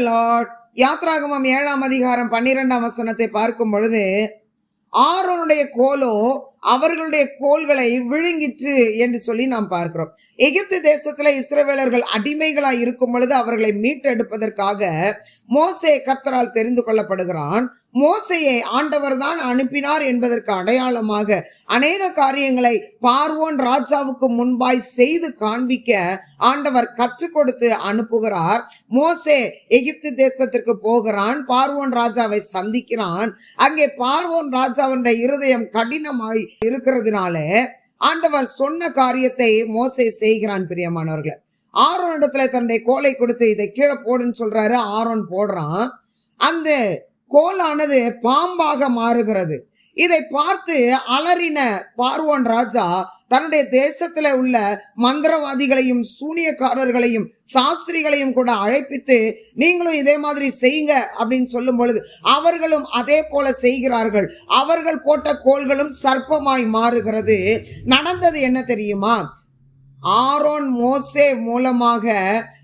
Lord யாத்ராகமம் ஏழாம் அதிகாரம் பன்னிரெண்டாம் வசனத்தை பார்க்கும் பொழுது ஆரோனுடைய கோலோ அவர்களுடைய கோள்களை விழுங்கிற்று என்று சொல்லி நாம் பார்க்கிறோம். எகிப்து தேசத்துல இஸ்ரவேலர்கள் அடிமைகளாய் இருக்கும் பொழுது அவர்களை மீட்டெடுப்பதற்காக மோசே கர்த்தரால் தெரிந்து கொள்ளப்படுகிறான். மோசையை ஆண்டவர் தான் அனுப்பினார் என்பதற்கு அடையாளமாக அநேக காரியங்களை பார்வோன் ராஜாவுக்கு முன்பாய் செய்து காண்பிக்க ஆண்டவர் கற்றுக் கொடுத்து அனுப்புகிறார். மோசே எகிப்து தேசத்திற்கு போகிறான். பார்வோன் ராஜாவை சந்திக்கிறான். அங்கே பார்வோன் ராஜாவுடைய இருதயம் கடினமாய் இருக்கிறதுனால ஆண்டவர் சொன்ன காரியத்தை மோசை செய்கிறான் பிரியமானவர்களை. ஆரோன் இடத்துல தன்னுடைய கோலை கொடுத்து இதை கீழே போடுன்னு சொல்றாரு ஆரோன் போடுறான். அந்த கோலானது பாம்பாக மாறுகிறது. இதை பார்த்து அலறின பார்வோன் ராஜா தன்னுடைய தேசத்துல உள்ள மந்திரவாதிகளையும் சூனியக்காரர்களையும் சாஸ்திரிகளையும் கூட அழைப்பித்து நீங்களும் இதே மாதிரி செய்யுங்க அப்படின்னு சொல்லும் பொழுது அவர்களும் அதே போல செய்கிறார்கள். அவர்கள் போட்ட கோள்களும் சர்ப்பமாய் மாறுகிறது. நடந்தது என்ன தெரியுமா? ஆரோன் மோசே மூலமாக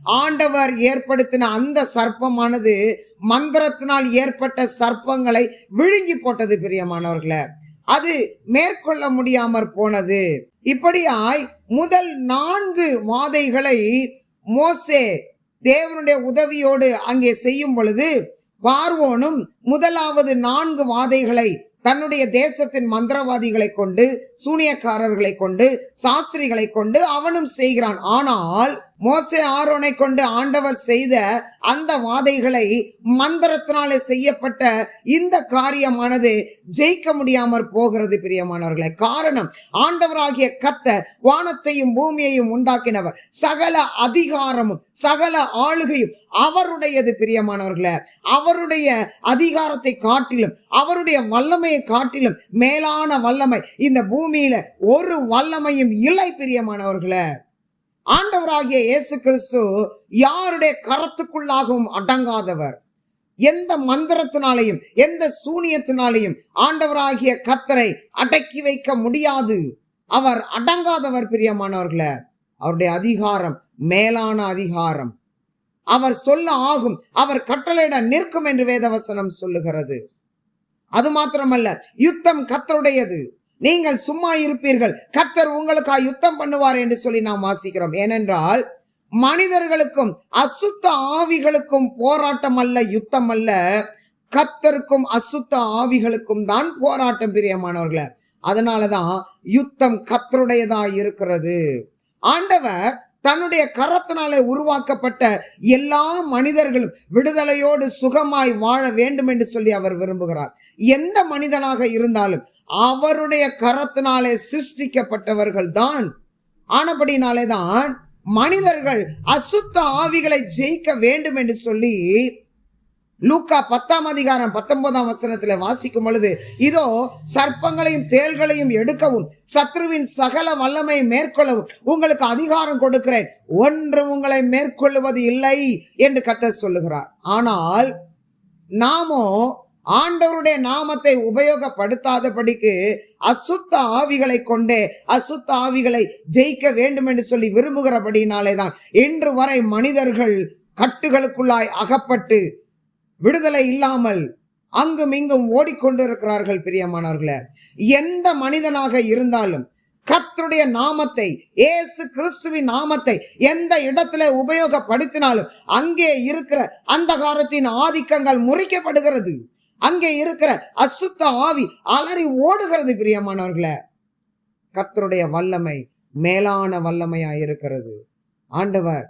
ஆண்டவர் ஏற்படுத்தின அந்த சர்ப்பமானது மந்திரத்தினால் ஏற்பட்ட சர்ப்பங்களை விழுங்கி போட்டது பிரியமானவர்களே. அது மேற்கொள்ள முடியாமற் போனது. இப்படியாய் முதல் நான்கு வாதைகளை மோசே தேவனுடைய உதவியோடு அங்கே செய்யும் பொழுது பார்வோனும் முதலாவது நான்கு வாதைகளை தன்னுடைய தேசத்தின் மந்திரவாதிகளை கொண்டு சூனியக்காரர்களை கொண்டு சாஸ்திரிகளை கொண்டு அவனும் செய்கிறான். ஆனால் மோசே ஆரோனை கொண்டு ஆண்டவர் செய்த அந்த வாதைகளை மந்திரத்தினாலே செய்யப்பட்ட இந்த காரியமானது ஜெயிக்க முடியாமற் போகிறது பிரியமானவர்களே. காரணம் ஆண்டவராகிய கத்த வானத்தையும் பூமியையும் உண்டாக்கினவர். சகல அதிகாரமும் சகல ஆளுகையும் அவருடையது பிரியமானவர்களே. அவருடைய அதிகாரத்தை காட்டிலும் அவருடைய வல்லமையை காட்டிலும் மேலான வல்லமை இந்த பூமியில ஒரு வல்லமையும் இல்லை பிரியமானவர்களே. ஆண்டவராகிய இயேசு கிறிஸ்து யாருடைய கரத்துக்குள்ளாகவும் அடங்காதவர். எந்த மந்திரத்தினாலையும் எந்த சூனியத்தினாலையும் ஆண்டவராகிய கத்தரை அடக்கி வைக்க முடியாது. அவர் அடங்காதவர் பிரியமானவர்களே. அவருடைய அதிகாரம் மேலான அதிகாரம். அவர் சொல்ல ஆகும் அவர் கட்டளையிட நிற்கும் என்று வேதவசனம் சொல்லுகிறது. அது மாத்திரமல்ல யுத்தம் கத்தருடையது நீங்கள் சும்மா இருப்பீர்கள். கத்தர் உங்களுக்காக யுத்தம் பண்ணுவார் என்று சொல்லி நாம் வாசிக்கிறோம். ஏனென்றால் மனிதர்களுக்கும் அசுத்த ஆவிகளுக்கும் போராட்டம் அல்ல யுத்தம் அல்ல. கத்தருக்கும் அசுத்த ஆவிகளுக்கும் தான் போராட்டம் பிரியமானவர்களே. அதனாலதான் யுத்தம் கத்தருடையதா இருக்கிறது. ஆண்டவர் தன்னுடைய கரத்தினாலே உருவாக்கப்பட்ட எல்லா மனிதர்களும் விடுதலையோடு சுகமாய் வாழ வேண்டும் என்று சொல்லி அவர் விரும்புகிறார். எந்த மனிதனாக இருந்தாலும் அவருடைய கரத்தினாலே சிருஷ்டிக்கப்பட்டவர்கள் தான் ஆனபடினாலே தான் மனிதர்கள் அசுத்த ஆவிகளை ஜெயிக்க வேண்டும் என்று சொல்லி லூக்கா பத்தாம் அதிகாரம் பத்தொன்பதாம் வசனத்தில் வாசிக்கும் பொழுது இதோ சர்ப்பங்களையும் தேள்களையும் எடுக்கவும் சத்ருவின் சகல வல்லமையை மேற்கொள்ளவும் உங்களுக்கு அதிகாரம் கொடுக்கிறேன். ஒன்று உங்களை மேற்கொள்ளுவது இல்லை என்று கத்த சொல்லுகிறார். ஆனால் நாமோ ஆண்டவருடைய நாமத்தை உபயோகப்படுத்தாதபடிக்கு அசுத்த ஆவிகளை கொண்டே அசுத்த ஆவிகளை ஜெயிக்க வேண்டும் என்று சொல்லி விரும்புகிறபடினாலே தான் இன்று வரை மனிதர்கள் கட்டுகளுக்குள்ளாய் அகப்பட்டு விடுதலை இல்லாமல் அங்கும் இங்கும் ஓடிக்கொண்டிருக்கிறார்கள் பிரியமானவர்களே. எந்த மனிதனாக இருந்தாலும் கத்தருடைய நாமத்தை ஏசு கிறிஸ்துவின் நாமத்தை எந்த இடத்துல உபயோகப்படுத்தினாலும் அங்கே இருக்கிற அந்தகாரத்தின் ஆதிக்கங்கள் முறிக்கப்படுகிறது. அங்கே இருக்கிற அசுத்த ஆவி அலறி ஓடுகிறது பிரியமானவர்களே. கர்த்தருடைய வல்லமை மேலான வல்லமையா இருக்கிறது ஆண்டவர்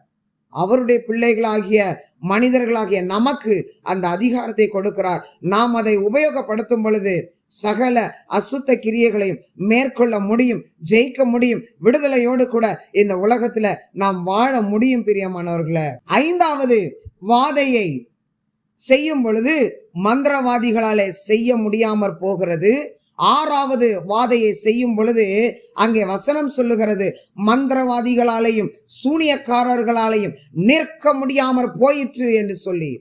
அவருடைய பிள்ளைகளாகிய மனிதர்களாகிய நமக்கு அந்த அதிகாரத்தை கொடுக்கிறார். நாம் அதை உபயோகப்படுத்தும் பொழுது சகல அசுத்த கிரியைகளையும் மேற்கொள்ள முடியும் ஜெயிக்க முடியும் விடுதலையோடு கூட இந்த உலகத்துல நாம் வாழ முடியும் பிரியமானவர்களை. ஐந்தாவது வாதையை செய்யும் பொழுது மந்திரவாதிகளாலே செய்ய முடியாமற் போகிறது. ஆறாவது வாதையை செய்யும் பொழுது அங்கே வசனம் சொல்லுகிறது. மந்திரவாதிகளாலேயும் சூனியக்காரர்களாலேயும் நிற்க முடியாமற் போயிற்று என்று சொல்லி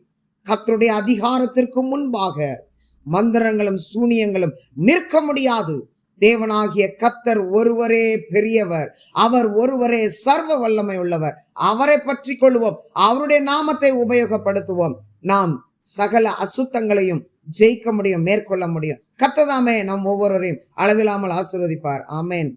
கத்தருடைய அதிகாரத்திற்கு முன்பாக மந்திரங்களும் சூனியங்களும் நிற்க முடியாது. தேவனாகிய கத்தர் ஒருவரே பெரியவர். அவர் ஒருவரே சர்வ வல்லமை உள்ளவர். அவரை பற்றி கொள்வோம். அவருடைய நாமத்தை உபயோகப்படுத்துவோம். நாம் சகல அசுத்தங்களையும் ஜெயிக்க முடியும் மேற்கொள்ள முடியும். கத்ததாமே நம் ஒவ்வொருவரையும் அளவில்லாமல் ஆசிர்வதிப்பார். ஆமேன்.